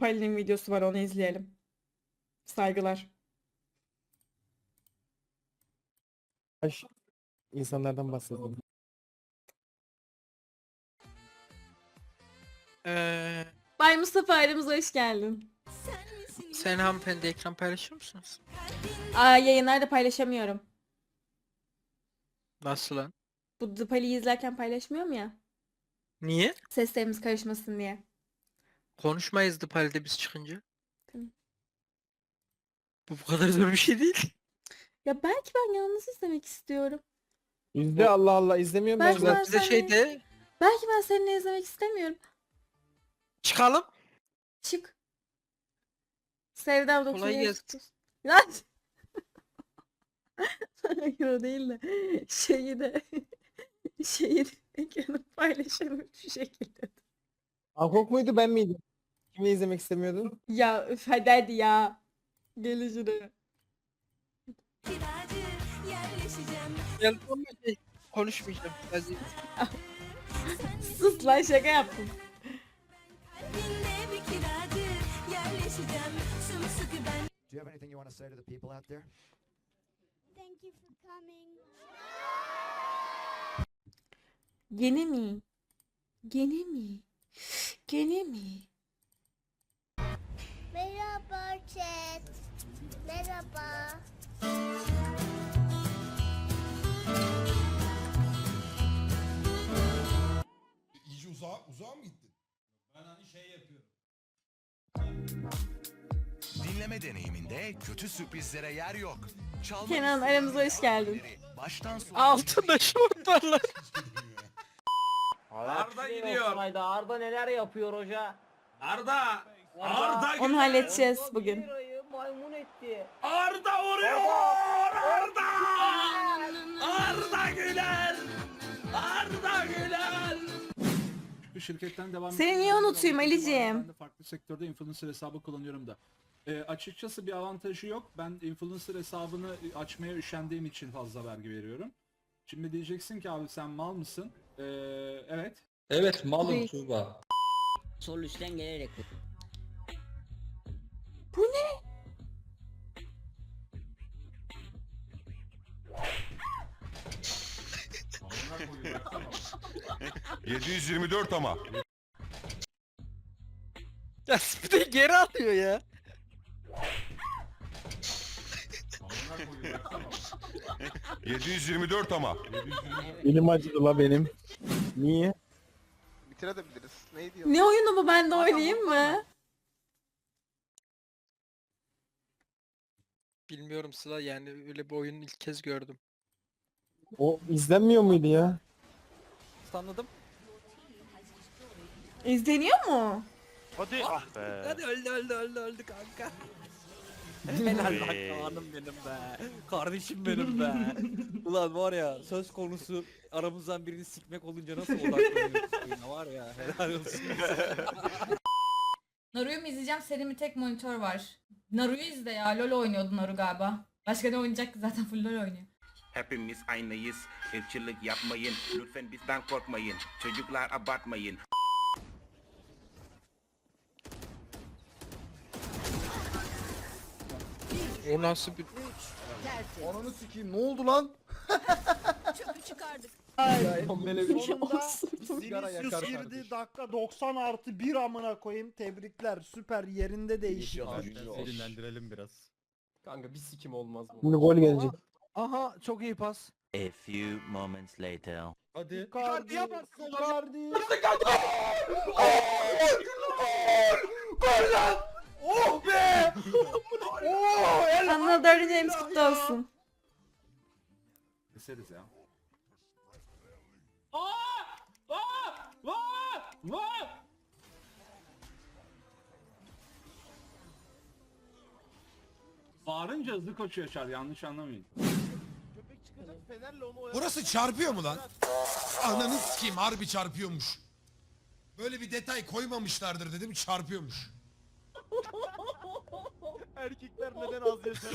Palin videosu var onu izleyelim. Saygılar. Baş insanlardan bahsedelim. Ee, Bay Mustafa aramıza hoş geldin. sen hanımefendi ekran paylaşır mısınız? Aa yayınlarda paylaşamıyorum. Nasıl lan? Bu The Pali'yi izlerken paylaşmıyorum ya. Niye? Seslerimiz karışmasın diye. Konuşmayız Pal'de biz çıkınca. Tamam. Bu bu kadar zor bir şey değil. Ya belki ben yalnız izlemek istiyorum. İzle Allah Allah izlemiyorum ben. Belki ben. Bize seninle- şey de Belki ben seninle izlemek istemiyorum. çıkalım. Çık. Sevdam Kolay 90 gelsin. Lan. Hayır o değil de şeyi de şeyi de ekranı paylaşalım şu şekilde. Ankok muydu ben miydim? Kimi izlemek istemiyordun? Ya üf hadi hadi ya. Gelin şuraya. Kiracı yerleşeceğim. Geldim ama şey, konuşmayacağım. Hadi. Sus lan şaka yaptım. Kalbinde bir kiracı yerleşeceğim. Sımsıkı ben. Do you have anything you want to say to the people out there? Thank you for coming. Gene mi? Gene mi? Gene mi? Merhaba chat. Merhaba. İyice uzağa, uzağa mı gittin? Ben hani şey yapıyorum. Dinleme deneyiminde kötü sürprizlere yer yok. Çalmak Kenan, istediğin aramıza hoş geldin. harfleri Baştan sona Altında şort var lan. Arda gidiyor. Arda neler yapıyor hoca? Arda! Arda Onu halledeceğiz bugün. Maymun etti. Arda vuruyor! Arda! Arda Güler! Arda Güler! Bir şirketten devam Seni niye unutayım ben de Ali'ciğim? farklı sektörde influencer hesabı kullanıyorum da. Ee, açıkçası bir avantajı yok. Ben influencer hesabını açmaya üşendiğim için fazla vergi veriyorum. Şimdi diyeceksin ki abi sen mal mısın? Ee, evet. Evet Değil. Tuğba. Sol üstten gelerek. Bu ne? Cık, 724 ama. Ya bir de geri alıyor ya. Cık, 724 ama. Elim acıdı la benim. Niye? Bitirebiliriz. Ne diyor? Ne oyunu bu ben de oynayayım mı? Bilmiyorum Sıla yani öyle bir oyunu ilk kez gördüm. O izlenmiyor muydu ya? Anladım. İzleniyor mu? Hadi. Ah be. Hadi öldü öldü öldü öldü kanka. Helal bak hanım benim be. Kardeşim benim be. Ulan var ya söz konusu aramızdan birini sikmek olunca nasıl odaklanıyorsun oyuna var ya helal olsun. Naru'yu mu izleyeceğim? Senin bir tek monitör var. Naru'yu izle ya. LoL oynuyordu Naru galiba. Başka ne oynayacak ki zaten full LoL oynuyor. Hepimiz aynıyız. Irkçılık yapmayın. Lütfen bizden korkmayın. Çocuklar abartmayın. O nasıl bir... Ananı sikeyim ne oldu lan? Çöpü çıkardık. Böyle bir şey olsun. Vinicius girdi dakika 90 artı 1 amına koyayım tebrikler süper yerinde değişik. Dinlendirelim biraz. Kanka bir sikim olmaz bu. Şimdi gol gelecek. Aha çok iyi pas. A few moments later. Hadi. Icardi yaparsın Icardi. Oh be! oh! Anla dördüncü elimiz kutlu olsun. Keseriz ya. Bağırınca hızlı koşuyor Çar yanlış anlamayın. Burası çarpıyor mu lan? Ananı sikeyim harbi çarpıyormuş. Böyle bir detay koymamışlardır dedim çarpıyormuş. Erkekler neden az yaşar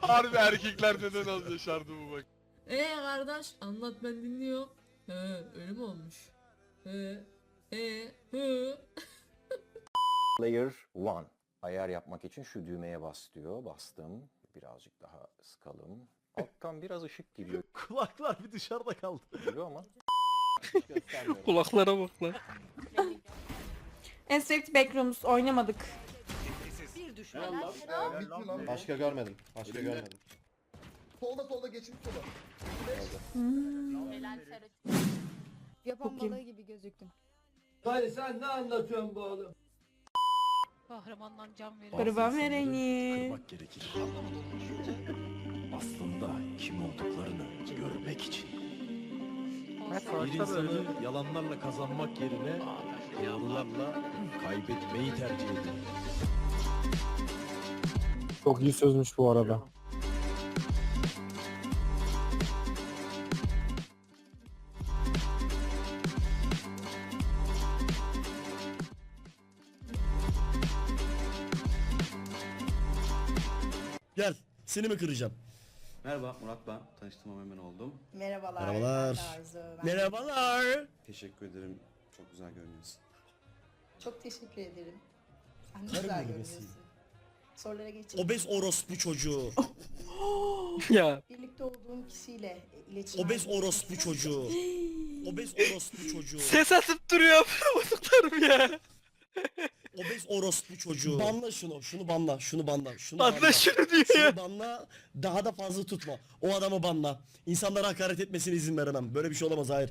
Harbi erkekler neden az yaşardı bu bak. Eee kardeş anlat ben dinliyorum. He öyle mi olmuş? He he. Layer 1. Ayar yapmak için şu düğmeye bas diyor. Bastım. Birazcık daha sıkalım. Alttan biraz ışık giriyor. Kulaklar bir dışarıda kaldı. giriyor ama Kulaklara bak lan. Inspect Backrooms oynamadık. Başka görmedim. Başka görmedim. Solda solda geçin sola. Yapan Bakayım. balığı gibi gözüktüm. Hayır sen ne anlatıyorsun bu oğlum? Kahramandan can verir. Kurban vereni. gerekir. Aslında kim olduklarını görmek için. Bir insanı yalanlarla kazanmak yerine doğrularla kaybetmeyi tercih eder. Çok iyi sözmüş bu arada. Seni mi kıracağım? Merhaba Murat ben. Tanıştığıma memnun oldum. Merhabalar. Merhabalar. ben de Arzu. Ben- Merhabalar. Teşekkür ederim. Çok güzel görünüyorsun. Çok teşekkür ederim. Sen de Karım güzel görünüyorsun. Sorulara geçelim. Obez orospu çocuğu. Ya. Birlikte olduğum kişiyle iletişim Obez orospu çocuğu. Obez orospu çocuğu. Ses atıp duruyor bozuklarım ya. Obez orospu çocuğu. Banla şunu, şunu banla, şunu banla, şunu Anla şunu diyor ya. Şunu banla, daha da fazla tutma. O adamı banla. İnsanlara hakaret etmesine izin veremem. Böyle bir şey olamaz, hayır.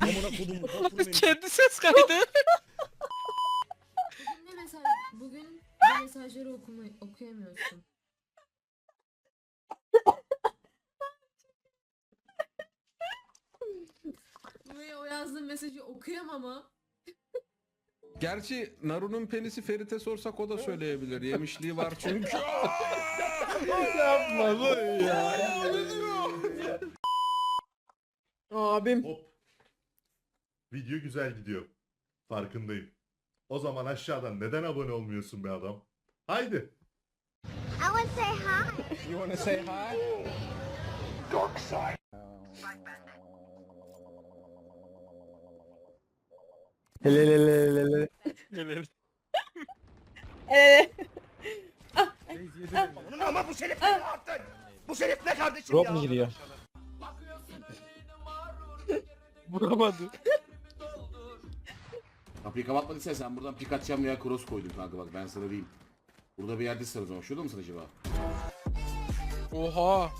Amına kodum, benim. Kendi ses kaydı. Ne mesaj? Bugün bu mesajları okuma, okuyamıyorsun. Buraya o yazdığın mesajı okuyamam ama. Gerçi Naru'nun penisi Ferit'e sorsak o da söyleyebilir. Yemişliği var çünkü. Yapma bu ya. Abim. Hop. Video güzel gidiyor. Farkındayım. O zaman aşağıdan neden abone olmuyorsun be adam? Haydi. You wanna say hi? Hele hele hele hele. Ee, Ama bu şerif ne yaptın? Bu şerif ne kardeşim Rob mu giriyor? Vuramadı. Kapıyı kapatmadıysan sen buradan pik atacağım veya cross koydun kanka bak ben sana diyeyim. Burada bir yerdesin o zaman. Şurada mısın acaba? Oha.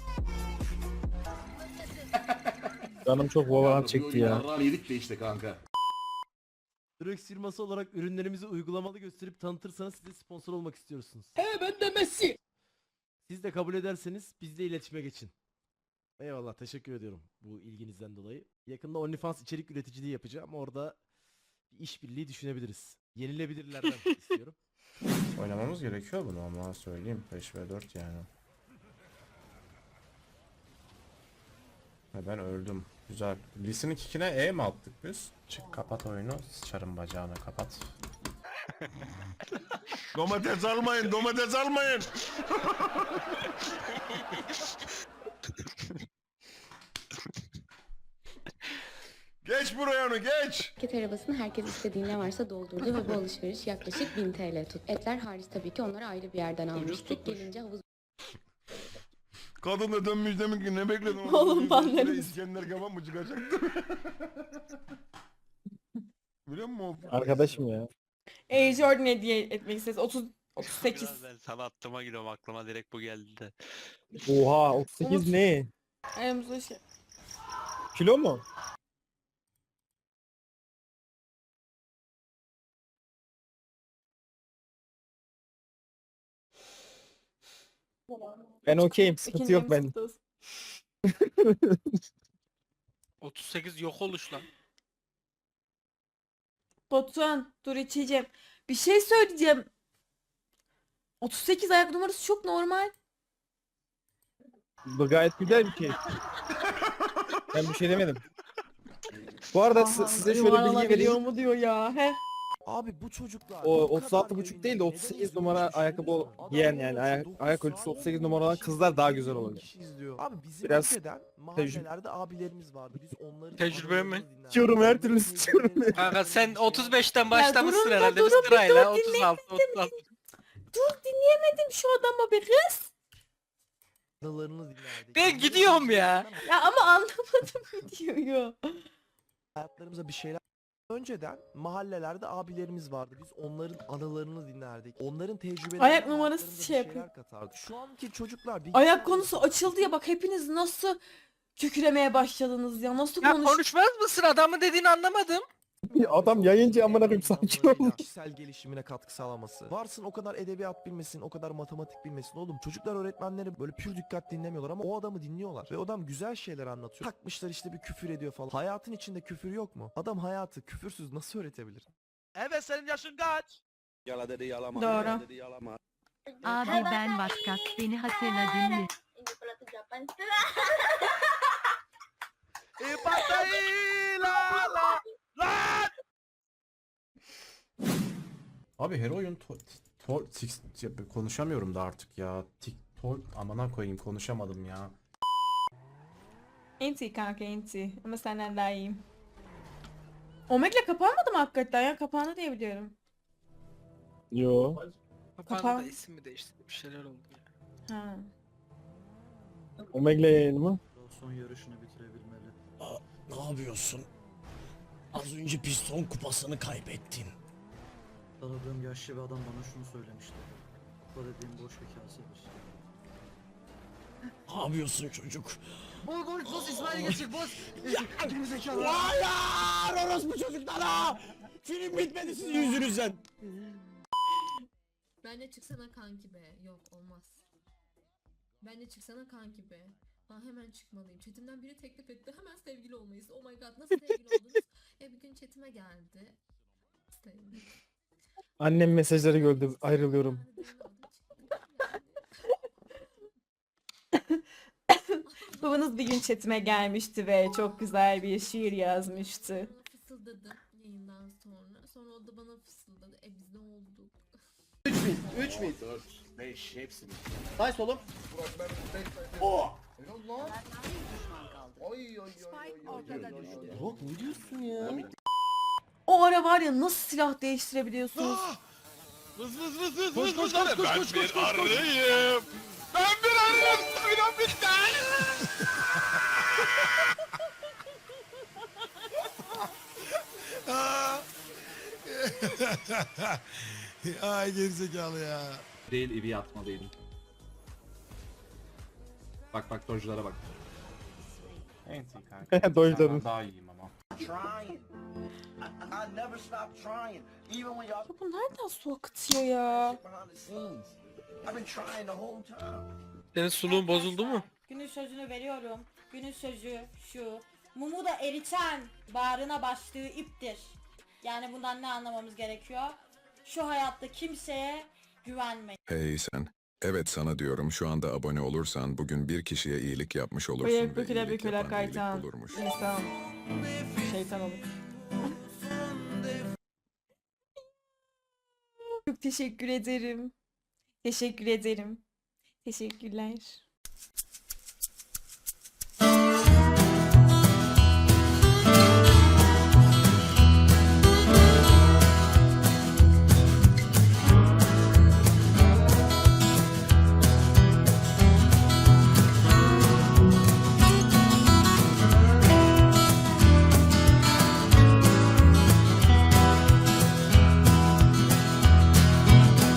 Canım çok Valorant çekti ya. Yarrağını yedik de işte kanka. Drex firması olarak ürünlerimizi uygulamalı gösterip tanıtırsanız size sponsor olmak istiyorsunuz. He ben de Messi. Siz de kabul ederseniz bizle iletişime geçin. Eyvallah teşekkür ediyorum bu ilginizden dolayı. Yakında OnlyFans içerik üreticiliği yapacağım. Orada bir işbirliği düşünebiliriz. Yenilebilirlerden istiyorum. Oynamamız gerekiyor bunu ama söyleyeyim 5 ve 4 yani. Ve ben öldüm. Güzel. Lisin'in kikine E mi attık biz? Çık kapat oyunu. Sıçarım bacağını kapat. Domates almayın, domates almayın. geç buraya onu geç. Market arabasını herkes istediği ne varsa doldurdu ve bu alışveriş yaklaşık 1000 TL tuttu. Etler hariç tabii ki onları ayrı bir yerden almıştık. Gelince havuz Kadın da dönmüş demek ki ne bekledin? Oğlum banlarım. İskender kebap mı çıkacaktı? Biliyor musun? o- Arkadaşım ya. Air Jordan hediye etmek isteriz. 30 38. ben sana attıma gidiyorum aklıma direkt bu geldi de. Oha 38 Umut. ne? Aramızda şey. Kilo mu? Ben okeyim. Sıkıntı İkinci yok ben. kutlu olsun. 38 yok oluş lan. Batuhan dur içeceğim. Bir şey söyleyeceğim. 38 ayak numarası çok normal. Bu gayet güzel bir şey. Ben bir şey demedim. Bu arada si- Aha, size şöyle bilgi vereyim. mu diyor ya. He. Abi bu çocuklar O bu kadar 36,5 yayında değil de neden 38 izliyor numara düşünüyor ayakkabı? Adam giyen yani ayak, dokuz ayak ölçüsü saat 38 boyunca numara olan bir kızlar daha güzel kişi izliyor. Abi bizim Biraz ülkeden mahallelerde abilerimiz vardı. Biz onların Tecrübe mi? anılarını dinlerdik. İstiyorum, her Onların türlü istiyorum. tecrübelerini Kanka sen anlatırdı, bir şeyler 35'ten başlamışsın durun da, durun bir dur, 36 36. Dur dinleyemedim şu adamı bir kız. anılarını dinlerdik. Ben Onların gidiyorum ya. Ya ama anlamadım videoyu. hayatlarımıza bir şeyler Önceden mahallelerde abilerimiz vardı. Biz onların anılarını dinlerdik. Onların tecrübelerini Ayak numarası bir şey yapıyor. şeyler katardık. Şu anki çocuklar Ayak konusu açıldı ya bak hepiniz nasıl kükremeye başladınız ya. Nasıl Ya konuş... konuşmaz mısın adamın dediğini anlamadım. Adam yayıncı amına koyayım sakin ol. Kişisel gelişimine katkı sağlaması. Varsın o kadar edebiyat bilmesin, o kadar matematik bilmesin. Oğlum çocuklar öğretmenleri böyle pür dikkat dinlemiyorlar ama o adamı dinliyorlar. Ve o adam güzel şeyler anlatıyor. Takmışlar işte bir küfür ediyor falan. Hayatın içinde küfür yok mu? Adam hayatı küfürsüz nasıl öğretebilir? Evet senin yaşın kaç? Doğru. Abi ben Vaskat. Beni hatırladın mı? Abi her oyun to, to, six- ya konuşamıyorum da artık ya. TikTok amına koyayım konuşamadım ya. Enti kanka enti. Ama senden daha iyiyim. Omeg'le kapanmadı mı hakikaten ya? Kapandı diye biliyorum. Yo. Kapan- Kapandı da isim mi değiştirdi bir şeyler oldu ya. Ha. Omegle yayını mı? Son yarışını bitirebilmeli. Ne yapıyorsun? Az önce piston kupasını kaybettin. Tanıdığım yaşlı bir adam bana şunu söylemişti. Kupa dediğim boş bir kasedir. Ne yapıyorsun çocuk? Bol gol boz İsmail geçik boz. Gerizekalı. Hayır orospu çocuklara! Film bitmedi sizin yüzünüzden. Ben de çıksana kanki be. Yok olmaz. Ben de çıksana kanki be. Ha hemen çıkmalıyım. Chatimden biri teklif etti. Hemen sevgili olmayız. Oh my god nasıl sevgili oldunuz? E bir gün chatime geldi. Annem mesajları gördü ayrılıyorum. Babanız bir gün chatime gelmişti ve çok güzel bir şiir yazmıştı. Bana fısıldadı yayından sonra. Sonra o da bana fısıldadı. E biz ne olduk? 3 mid. 4, 5 hepsini. Nice oğlum. Burak ne diyorsun ya? O ara var ya nasıl silah değiştirebiliyorsunuz? Vız vız vız vız vız vız. Ben bir arıyım. Ben bir arıyım. Suyun bitti. Ay gerizekalı ya. Değil ivi atmalıydım. Bak bak dojlara bak. Kanka. Senden daha iyiyim ama. Ya bu nereden su akıtıyor ya? Senin suluğun bozuldu mu? Günün sözünü veriyorum. Günün sözü şu. Mumu da eriten bağrına bastığı iptir. Yani bundan ne anlamamız gerekiyor? Şu hayatta kimseye güvenmeyin. Hey sen. Evet sana diyorum şu anda abone olursan bugün bir kişiye iyilik yapmış olursun Bıyık büküle büküle kaytan. bulurmuş. İnsan. Şeytan olur. Çok teşekkür ederim. Teşekkür ederim. Teşekkürler.